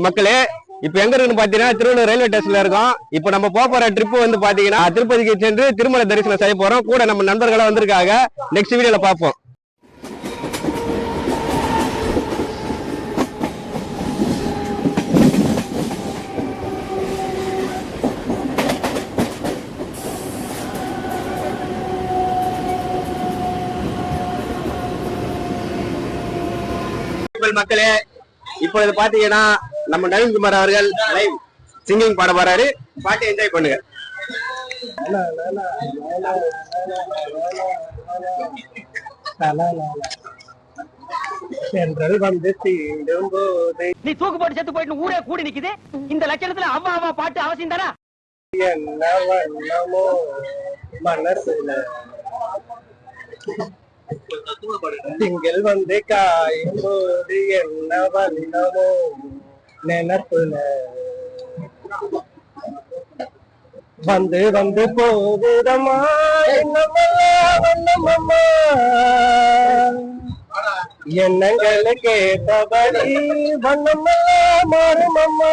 மக்களே இப்ப எங்க இருக்குன்னு பாத்தீங்கன்னா திருவள்ளூர் ரயில்வே ஸ்டேஷன்ல இருக்கோம். இப்ப நம்ம போற ட்ரிப் வந்து பாத்தீங்கன்னா திருப்பதிக்கு சென்று திருமலை தரிசனம் செய்ய போறோம். கூட நம்ம நண்பர்களா வந்திருக்காங்க. நெக்ஸ்ட் வீடியோல பாப்போம் மக்களே இப்பொழுது பாத்தீங்கன்னா நம்ம நவீன்குமார் அவர்கள் லைவ் சிங்கிங் பாட போறாரு. பாட்டு என்ஜாய் பண்ணுங்க. நீ தூக்கு போட்டு செத்து போயிட்டு ஊரே கூடி நிக்குது. இந்த லட்சணத்துல அவ்வா அவ்வா பாட்டு அவசியம் தானே? மனசுல. திங்கள் வந்து காயும் போது என்ன வண்ணமோ நினப்புல வந்து வந்து போகுதம்மா என்னம்மா எண்ணங்களுக்கு ஏற்றபடி வண்ணமெல்லாம் மாறுமம்மா.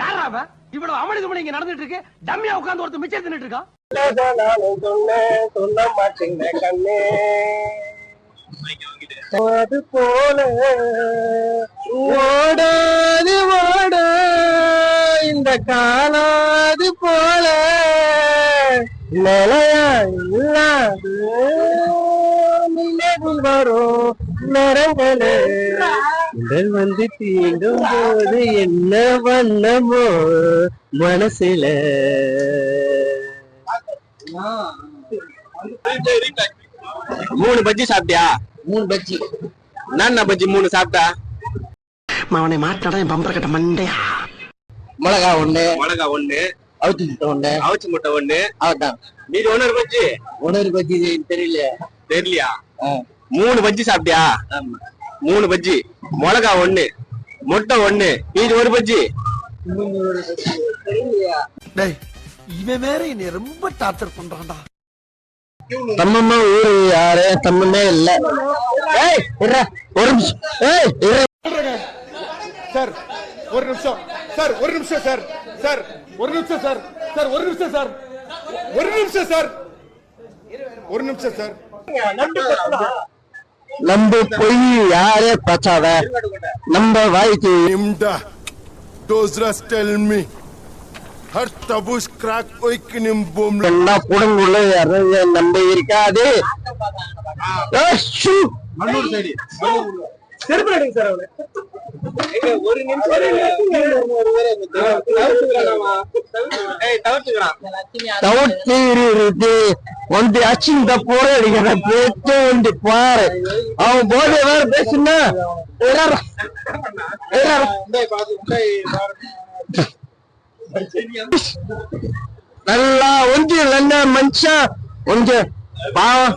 யாரா அவன் இவ்வளவு அமளி துமளி இங்க நடந்துட்டு இருக்கு. டம்மியா உட்கார்ந்து ஒருத்தர் மிச்சம் தின்னுட்டு இருக்கான். நானும் சொன்னேன். சொல்ல மாட்டேங்க கண்ணே. அது போல. ஓடாது ஓட. இந்த காலாது போல. நிலையா இல்லாது நிலவில் வரும் நிறங்களே உடல் வந்து தீண்டும் போது என்ன வண்ணமோ மனசுல. மூணு பஜ்ஜி சாப்பிட்டியா? மூணு பஜ்ஜி. என்னென்ன பஜ்ஜி மூணு சாப்பிட்டா? அவனை மாட்டாடா என் பம்பர கட்ட மண்டையா? மிளகா ஒண்ணு. மிளகா ஒண்ணு. அவுத்து முட்டை ஒண்ணு. அவிச்சு முட்டை ஒண்ணு. அவதான் மீதி ஒண்ணு பஜ்ஜி? உணர்வு பஜ்ஜி தெரியல. தெரியலையா? மூணு பஜ்ஜி சாப்பிட்டியா? ஆமா. மூணு பஜ்ஜி. மிளகா ஒண்ணு. முட்டை ஒண்ணு. மீதி ஒரு பஜ்ஜி. டேய் இவன் வேற என்னை ரொம்ப டார்ச்சர் பண்றான்டா. தம்மம்மா ஊரு யாரு? தம்மமே இல்ல. ஏய் ஒரு நிமிஷம். ஏய். சார் ஒரு நிமிஷம். சார் ஒரு நிமிஷம் சார். சார் ஒரு நிமிஷம் சார். சார் ஒரு நிமிஷம் சார். ஒரு நிமிஷம் சார். ஒரு நிமிஷம் சார். நம்ம பொய் யாரே பச்சாத. நம்ம வாய்க்கு Imda. Those rust tell me. Har tabush crack oikinim boom. என்ன புடங்குள்ள யாரும் நம்ப இருக்காது. ஏய், ஷூ. ஒரு தவிர்த்து வந்து அச்சிந்த போராடிக்கிற பேச்சு வந்து பாரு. அவன் போதை வேற பேசுனா இறாரா. இறாரா. நல்லா ஒன்று நல்ல மனுஷன் கொஞ்சம் பாவம்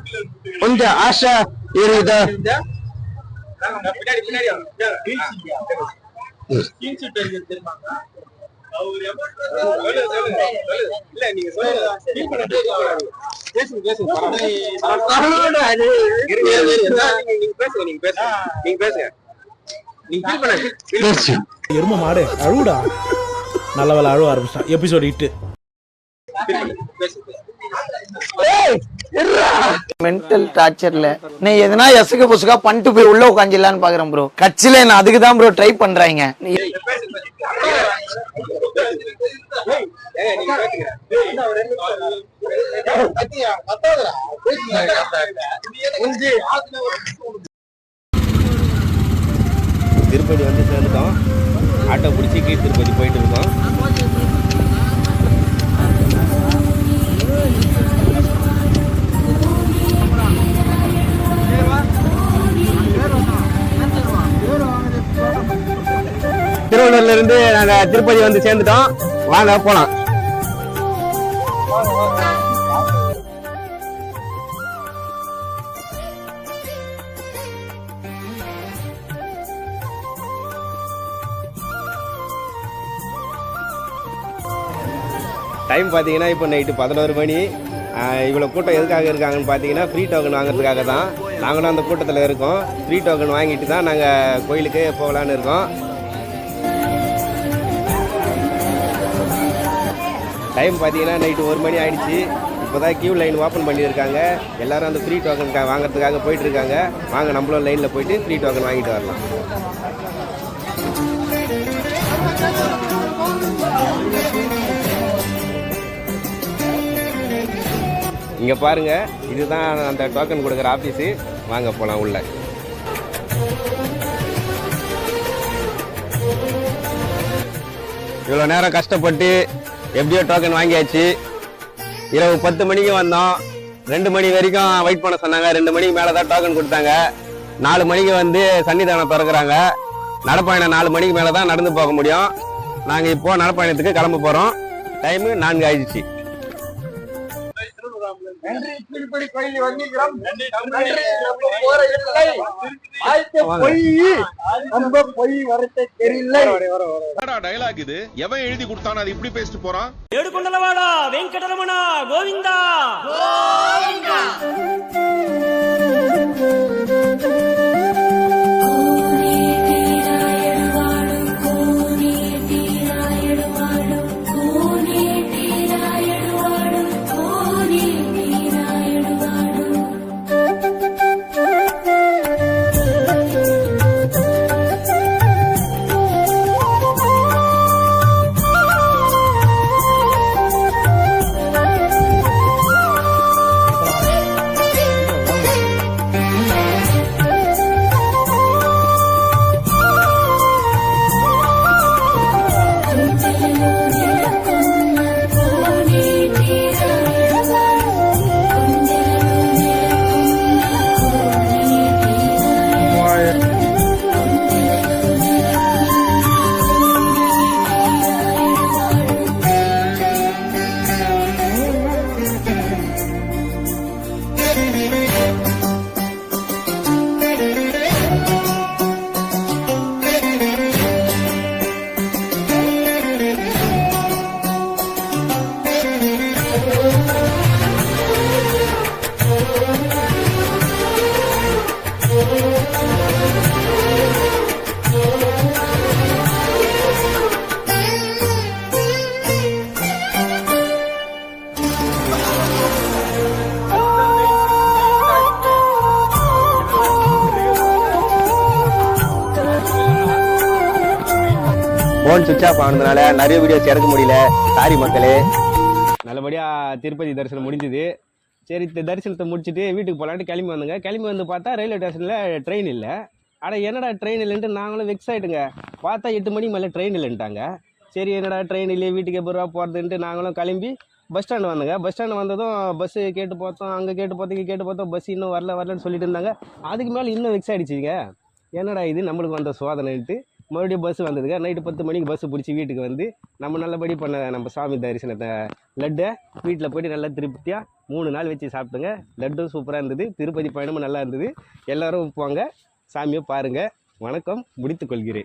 கொஞ்சம் ஆசை. இருக்குது பின்னாடி பின்னாடி பேசு. எரும மாடு அழுவுடா. நல்ல வேலை அழுவ ஆரம்பிச்சிட்டான். எபிசோட் இட்டு பண்ணு. மென்டல் டார்ச்சர்ல நீ எதுனா எசுக்கு புசுக்கா பண்ணிட்டு போய் உள்ள உட்காந்துலான்னு பாக்குறேன் ப்ரோ கட்சியில நான் அதுக்கு தான் ப்ரோ ட்ரை பண்றாங்க. திருப்பதி வந்து சேர்ந்துட்டோம். ஆட்டோ பிடிச்சி கீழ் திருப்பதி போயிட்டு இருக்கோம். இருந்து நாங்க திருப்பதி வந்து சேர்ந்துட்டோம். வாங்க போலாம். டைம் பார்த்தீங்கன்னா இப்போ நைட்டு பதினோரு மணி. இவ்வளோ கூட்டம் எதுக்காக இருக்காங்கன்னு பார்த்தீங்கன்னா ஃப்ரீ டோக்கன் வாங்குறதுக்காக தான் நாங்களும் அந்த கூட்டத்தில் இருக்கோம். ஃப்ரீ டோக்கன் வாங்கிட்டு தான் நாங்கள் கோயிலுக்கு போகலான்னு இருக்கோம். டைம் பார்த்தீங்கன்னா நைட்டு ஒரு மணி ஆயிடுச்சு. இப்போ தான் கியூ லைன் ஓப்பன் பண்ணியிருக்காங்க. எல்லாரும் அந்த ஃப்ரீ டோக்கன் வாங்குறதுக்காக போயிட்டு இருக்காங்க வாங்க நம்மளும் லைனில் போயிட்டு ஃப்ரீ டோக்கன் வாங்கிட்டு வரலாம். இங்கே பாருங்க இதுதான் அந்த டோக்கன் கொடுக்குற ஆஃபீஸு வாங்க போகலாம் உள்ள. இவ்வளோ நேரம் கஷ்டப்பட்டு எப்படியோ டோக்கன் வாங்கியாச்சு. இரவு பத்து மணிக்கு வந்தோம். ரெண்டு மணி வரைக்கும் வெயிட் பண்ண சொன்னாங்க. ரெண்டு மணிக்கு மேலே தான் டோக்கன் கொடுத்தாங்க. நாலு மணிக்கு வந்து சன்னிதானம் திறக்கிறாங்க. நடப்பயணம் நாலு மணிக்கு மேலே தான் நடந்து போக முடியும். நாங்கள் இப்போ நடப்பயணத்துக்கு கிளம்ப போகிறோம் டைமு நான்கு ஆயிடுச்சு. நன்றி. கீழ்படி கோயில் வந்திருக்கிறோம் ரொம்ப டயலாக் இது? எவன் எழுதி கொடுத்தான் அது இப்படி பேசிட்டு போறான்? Yedukondalavada Venkataramana Govinda. Phone switch off ஆனதுனால நிறைய வீடியோஸ் எடுக்க முடியல. சாரி மக்களே. நல்லபடியாக திருப்பதி தரிசனம் முடிஞ்சுது. சரி தரிசனத்தை முடிச்சுட்டு வீட்டுக்கு போகலான்ட்டு கிளம்பி வந்தோங்க. கிளம்பி வந்து பார்த்தா ரயில்வே ஸ்டேஷனில் ட்ரெயின் இல்லை. அட என்னடா ட்ரெயின் இல்லைன்ட்டு நாங்களும் வெக்ஸ் ஆகிட்டுங்க பார்த்தா எட்டு மணிக்கு மேலே ட்ரெயின் இல்லைன்ட்டாங்க. சரி என்னடா ட்ரெயின் இல்லையே வீட்டுக்கு எப்போ ரூபா போகிறதுன்ட்டு நாங்களும் கிளம்பி பஸ் ஸ்டாண்டு வந்தோங்க. பஸ் ஸ்டாண்டு வந்ததும் பஸ்ஸு கேட்டு பார்த்தோம் அங்கே கேட்டு பார்த்தோம் இங்கே கேட்டு பார்த்தோம் பஸ் இன்னும் வரல வரலன்னு சொல்லிட்டு இருந்தாங்க. அதுக்கு மேலே இன்னும் வெக்ஸ் ஆகிடுச்சிங்க என்னடா இது நம்மளுக்கு வந்த சோதனைன்ட்டு மறுபடியும் பஸ் வந்ததுங்க. நைட்டு பத்து மணிக்கு பஸ் பிடிச்சி வீட்டுக்கு வந்து நம்ம நல்லபடி பண்ண நம்ம சாமி தரிசனத்தை லட்டை வீட்டில் போயிட்டு நல்லா திருப்தியாக மூணு நாள் வச்சு சாப்பிட்டுங்க. லட்டும் சூப்பராக இருந்தது. திருப்பதி பயணமும் நல்லா இருந்தது. எல்லோரும் போங்க. சாமியை பாருங்கள் வணக்கம். முடித்துக்கொள்கிறேன்